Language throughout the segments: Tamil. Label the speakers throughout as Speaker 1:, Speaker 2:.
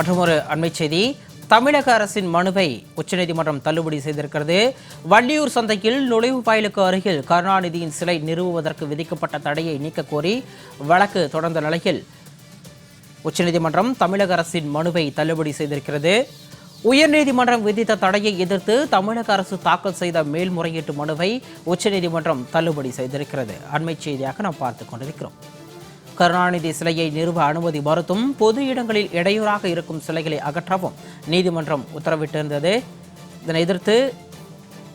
Speaker 1: மற்றும் ஒரு அண்மை செய்தி. தமிழக அரசின் மனுவை உச்சநீதிமன்றம் தள்ளுபடி செய்திருக்கிறது. வள்ளியூர் சந்தையில் நுழைவு வாயிலுக்கு அருகில் கருணாநிதியின் சிலை நிறுவுவதற்கு விதிக்கப்பட்ட தடையை நீக்கக்கோரி வழக்கு தொடர்ந்த நிலையில் உச்சநீதிமன்றம் தமிழக அரசின் மனுவை தள்ளுபடி செய்திருக்கிறது. உயர்நீதிமன்றம் விதித்த தடையை எதிர்த்து தமிழக அரசு தாக்கல் செய்த மேல்முறையீட்டு மனுவை உச்சநீதிமன்றம் தள்ளுபடி செய்திருக்கிறது. அண்மை செய்தியாக நாம் பார்த்துக் கொண்டிருக்கிறோம். கருணாநிதி சிலையை நிறுவ அனுமதி மறுத்தும் பொது இடங்களில் இடையூறாக இருக்கும் சிலைகளை அகற்றவும் நீதிமன்றம் உத்தரவிட்டிருந்தது. இதனை எதிர்த்து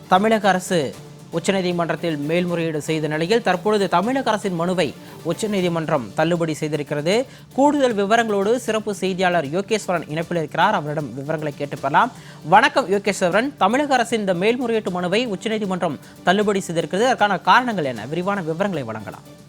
Speaker 1: தமிழக அரசு உச்சநீதிமன்றத்தில் மேல்முறையீடு செய்த நிலையில் தற்பொழுது தமிழக அரசின் மனுவை உச்சநீதிமன்றம் தள்ளுபடி செய்திருக்கிறது. கூடுதல் விவரங்களோடு சிறப்பு செய்தியாளர் யோகேஸ்வரன் இணைப்பில் இருக்கிறார். அவரிடம் விவரங்களை கேட்டு பெறலாம். வணக்கம் யோகேஸ்வரன். தமிழக அரசின் இந்த மேல்முறையீட்டு மனுவை உச்சநீதிமன்றம் தள்ளுபடி செய்திருக்கிறது. அதற்கான காரணங்கள் என்ன? விரிவான விவரங்களை வழங்கலாம்.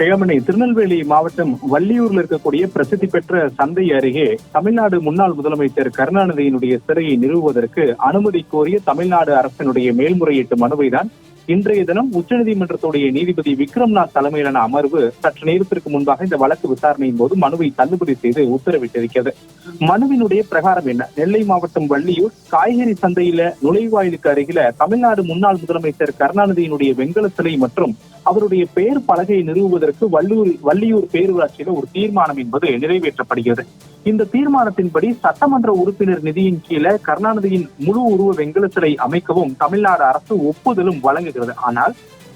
Speaker 2: ஜெயமணி திருநெல்வேலி மாவட்டம் வள்ளியூர்ல இருக்கக்கூடிய பிரசித்தி பெற்ற சந்தை அருகே தமிழ்நாடு முன்னாள் முதலமைச்சர் கருணாநிதியினுடைய சிறையை நிறுவுவதற்கு அனுமதி கோரிய தமிழ்நாடு அரசினுடைய மேல்முறையீட்டு மனுவை தான் இன்றைய தினம் உச்சநீதிமன்றத்துடைய நீதிபதி விக்ரம்நாத் தலைமையிலான அமர்வு சற்று நேரத்திற்கு முன்பாக இந்த வழக்கு விசாரணையின் போது மனுவை தள்ளுபடி செய்து உத்தரவிட்டிருக்கிறது. மனுவினுடைய பிரகாரம் என்ன? நெல்லை மாவட்டம் வள்ளியூர் காய்கறி சந்தையில நுழைவாயிலுக்கு அருகில தமிழ்நாடு முன்னாள் முதலமைச்சர் கருணாநிதியினுடைய வெங்கல சிலை மற்றும் அவருடைய பெயர் பலகையை நிறுவுவதற்கு வள்ளூர் வள்ளியூர் பேரூராட்சியில ஒரு தீர்மானம் என்பது நிறைவேற்றப்படுகிறது. இந்த தீர்மானத்தின்படி சட்டமன்ற உறுப்பினர் நிதியின் கீழே கருணாநிதியின் முழு உருவ வெங்கல சிலை அமைக்கவும் தமிழ்நாடு அரசு ஒப்புதலும் வழங்குகிறது. ஆனால்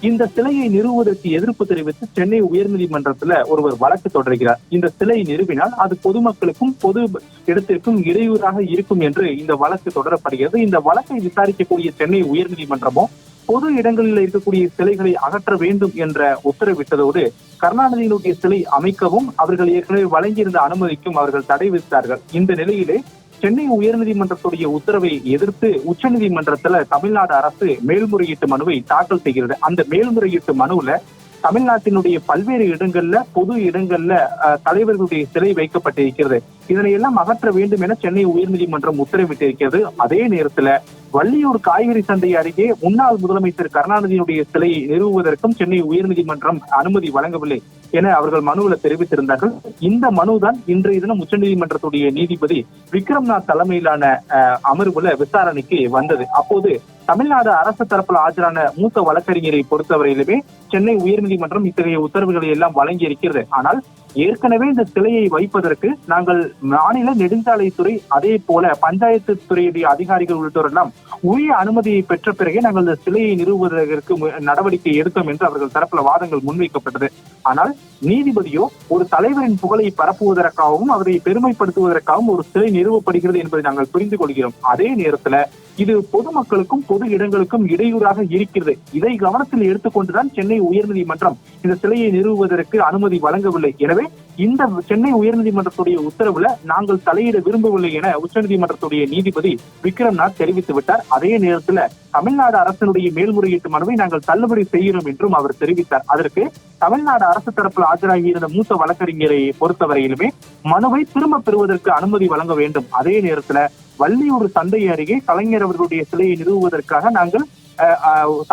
Speaker 2: இந்த சிலையை நிறுவுவதற்கு எதிர்ப்பு தெரிவித்து சென்னை உயர்நீதிமன்றத்துல ஒருவர் வழக்கு தொடர்கிறார். இந்த சிலை நிறுவினால் அது பொதுமக்களுக்கும் பொது இடத்திற்கும் இடையூறாக இருக்கும் என்று இந்த வழக்கு தொடரப்படுகிறது. இந்த வழக்கை விசாரிக்கக்கூடிய சென்னை உயர்நீதிமன்றமோ பொது இடங்களில் இருக்கக்கூடிய சிலைகளை அகற்ற வேண்டும் என்ற உத்தரவிட்டதோடு கருணாநிதியினுடைய சிலை அமைக்கவும் அவர்கள் ஏற்கனவே வழங்கியிருந்த அனுமதிக்கும் அவர்கள் தடை விதித்தார்கள். இந்த நிலையிலே சென்னை உயர்நீதிமன்றத்துடைய உத்தரவை எதிர்த்து உச்சநீதிமன்றத்துல தமிழ்நாடு அரசு மேல்முறையீட்டு மனுவை தாக்கல் செய்கிறது. அந்த மேல்முறையீட்டு மனுவில் தமிழ்நாட்டினுடைய பல்வேறு இடங்கள்ல பொது இடங்கள்ல அஹ், தலைவர்களுடைய சிலை வைக்கப்பட்டிருக்கிறது. இதனை எல்லாம் அகற்ற வேண்டும் என சென்னை உயர்நீதிமன்றம் உத்தரவிட்டிருக்கிறது. அதே நேரத்துல வள்ளியூர் காய்கறி சந்தை அருகே முன்னாள் முதலமைச்சர் கருணாநிதியினுடைய சிலையை நிறுவுவதற்கும் சென்னை உயர்நீதிமன்றம் அனுமதி வழங்கவில்லை. என அவர்கள் மனுவில் தெரிவித்திருந்தார்கள். இந்த மனுதான் இன்றைய தினம் உச்சநீதிமன்றத்துடைய நீதிபதி விக்ரம்நாத் தலைமையிலான அஹ், அமர்வுல விசாரணைக்கு வந்தது. அப்போது தமிழ்நாடு அரசு தரப்பில் ஆஜரான மூத்த வழக்கறிஞரை பொறுத்தவரையிலுமே சென்னை உயர்நீதிமன்றம் இத்தகைய உத்தரவுகளை எல்லாம் வழங்கி இருக்கிறது ஆனால் ஏற்கனவே இந்த சிலையை வைப்பதற்கு நாங்கள் மாநில நெடுஞ்சாலைத்துறை அதே போல பஞ்சாயத்து துறையுடைய அதிகாரிகள் உள்ளிட்டோரெல்லாம் உரிய அனுமதியை பெற்ற பிறகே நாங்கள் இந்த சிலையை நிறுவுவதற்கு மு- நடவடிக்கை எடுத்தோம் என்று அவர்கள் தரப்புல வாதங்கள் முன்வைக்கப்பட்டது. ஆனால் நீதிபதியோ ஒரு தலைவரின் புகழை பரப்புவதற்காகவும் அவரை பெருமைப்படுத்துவதற்காகவும் ஒரு சிலை நிறுவப்படுகிறது என்பதை நாங்கள் புரிந்து கொள்கிறோம். அதே நேரத்துல இது பொதுமக்களுக்கும் பொது இடங்களுக்கும் இடையூறாக இருக்கிறது. இதை கவனத்தில் எடுத்துக்கொண்டுதான் சென்னை உயர்நீதிமன்றம் இந்த சிலையை நிறுவுவதற்கு அனுமதி வழங்கவில்லை. எனவே இந்த சென்னை உயர்நீதிமன்றத்துடைய உத்தரவுல நாங்கள் தலையிட விரும்பவில்லை என உச்சநீதிமன்றத்துடைய நீதிபதி விக்ரம்நாத் தெரிவித்து விட்டார். அதே நேரத்துல தமிழ்நாடு அரசினுடைய மேல்முறையீட்டு மனுவை நாங்கள் தள்ளுபடி செய்கிறோம் என்றும் அவர் தெரிவித்தார். அதற்கு தமிழ்நாடு அரசு தரப்பில் ஆஜராகியிருந்த மூத்த வழக்கறிஞரை பொறுத்தவரையிலுமே மனுவை திரும்ப பெறுவதற்கு அனுமதி வழங்க வேண்டும். அதே நேரத்துல வள்ளியூர் சந்தை அருகே கலைஞர் அவர்களுடைய சிலையை நிறுவுவதற்காக நாங்கள்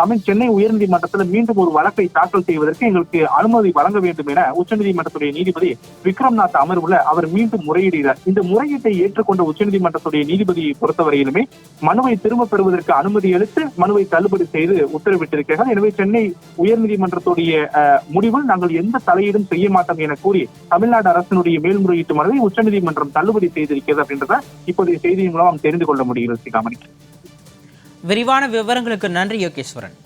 Speaker 2: தமிழ் சென்னை உயர்நீதிமன்றத்தில் மீண்டும் ஒரு வழக்கை தாக்கல் செய்வதற்கு எங்களுக்கு அனுமதி வழங்க வேண்டும் என உச்சநீதிமன்றத்துடைய நீதிபதி விக்ரம்நாத் அமர்வுல அவர் மீண்டும் முறையிடுகிறார். இந்த முறையீட்டை ஏற்றுக்கொண்ட உச்சநீதிமன்றத்துடைய நீதிபதியை பொறுத்தவரையிலுமே மனுவை திரும்ப பெறுவதற்கு அனுமதி அளித்து மனுவை தள்ளுபடி செய்து உத்தரவிட்டிருக்கிறார்கள் எனவே சென்னை உயர்நீதிமன்றத்துடைய முடிவில் நாங்கள் எந்த தலையீடும் செய்ய மாட்டோம் என கூறி தமிழ்நாடு அரசினுடைய மேல்முறையீட்டு மனுவை உச்சநீதிமன்றம் தள்ளுபடி செய்திருக்கிறது அப்படின்றத இப்போதைய செய்தியின் மூலம் தெரிந்து கொள்ள முடிகிறது சிகாமணி.
Speaker 1: விரிவான விவரங்களுக்கு நன்றி யோகேஸ்வரன்.